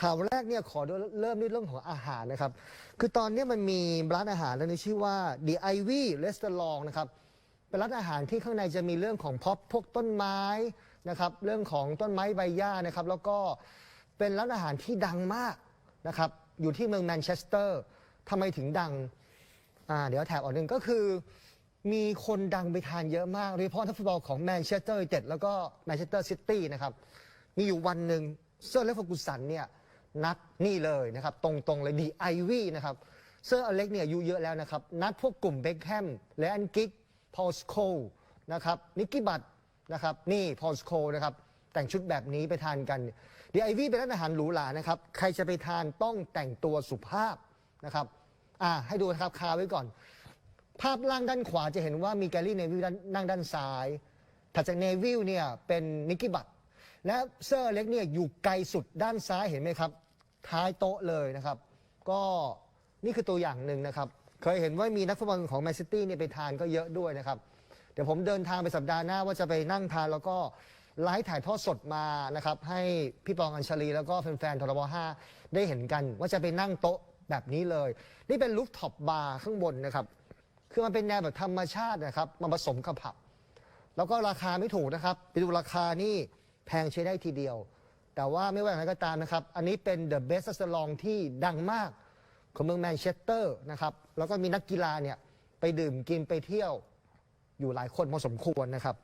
ข่าวแรกเนี่ยขอเริ่มด้วยเรื่องของอาหารนะครับ คือตอนนี้มันมีร้านอาหารแล้วในชื่อว่า The Ivy Restaurant นะครับเป็นร้านอาหารที่ข้างในจะมีเรื่องของพ็อปพวกต้นไม้นะครับ เรื่องของต้นไม้ใบหญ้านะครับ แล้วก็เป็นร้านอาหารที่ดังมากนะครับ อยู่ที่เมืองแมนเชสเตอร์ทำไมถึงดังอ่าเดี๋ยวแถบออกหนึ่งก็คือ มีคนดังไปทานเยอะมากโดยเฉพาะนักฟุตบอลของแมนเชสเตอร์ยูไนเต็ดแล้วก็แมนเชสเตอร์ซิตี้นะครับ มีอยู่วันหนึ่งเซอร์เลฟกุสันเนี่ย นัดนี่เลยนะครับ ตรงๆเลยดีไอวี่นะครับเซอร์อเล็กเนี่ยอายุเยอะแล้วนะครับ นัดพวกกลุ่มเบคแฮมและอันกิกพอลสโคนะครับนิกกี้บัตนะครับนี่พอลสโคนะครับแต่งชุดแบบนี้ไปทานกันดีไอวี่เป็นร้านอาหารหรูหรานะครับ ใครจะไปทานต้องแต่งตัวสุภาพนะครับอ่าให้ดูนะครับคาไว้ก่อน ภาพล่างด้านขวาจะเห็นว่ามีแกลลี่เนวิลนั่งด้านซ้ายถัดจากเนวิลเนี่ยเป็นนิกกี้บัตและเซอร์เล็กเนี่ยอยู่ไกลสุดด้านซ้ายเห็นไหมครับ ท้ายโต๊ะเลยนะครับ ก็นี่คือตัวอย่างหนึ่งนะครับ เคยเห็นว่ามีนักฟุตบอลของแมนซิตี้เนี่ยไปทานก็เยอะด้วยนะครับ เดี๋ยวผมเดินทางไปสัปดาห์หน้าว่าจะไปนั่งทานแล้วก็ไลฟ์ถ่ายทอดสดมานะครับ ให้พี่ปองอัญชลีแล้วก็แฟนๆทรบ5ได้เห็นกัน ว่าจะไปนั่งโต๊ะแบบนี้เลย นี่เป็นลูฟท็อปบาร์ข้างบนนะครับ คือมันเป็นแนวแบบธรรมชาตินะครับมาผสมกับผับ แล้วก็ราคาไม่ถูกนะครับ ไปดูราคานี่แพงใช้ได้ทีเดียว แต่ว่าไม่ว่าอย่างไรก็ตามนะครับ อันนี้เป็น the best s a l o n ที่ดังมากของเมืองแมนเชสเตอร์นะครับ แล้วก็มีนักกีฬาเนี่ยไปดื่มกินไปเที่ยวอยู่หลายคนพอสมควรนะครับ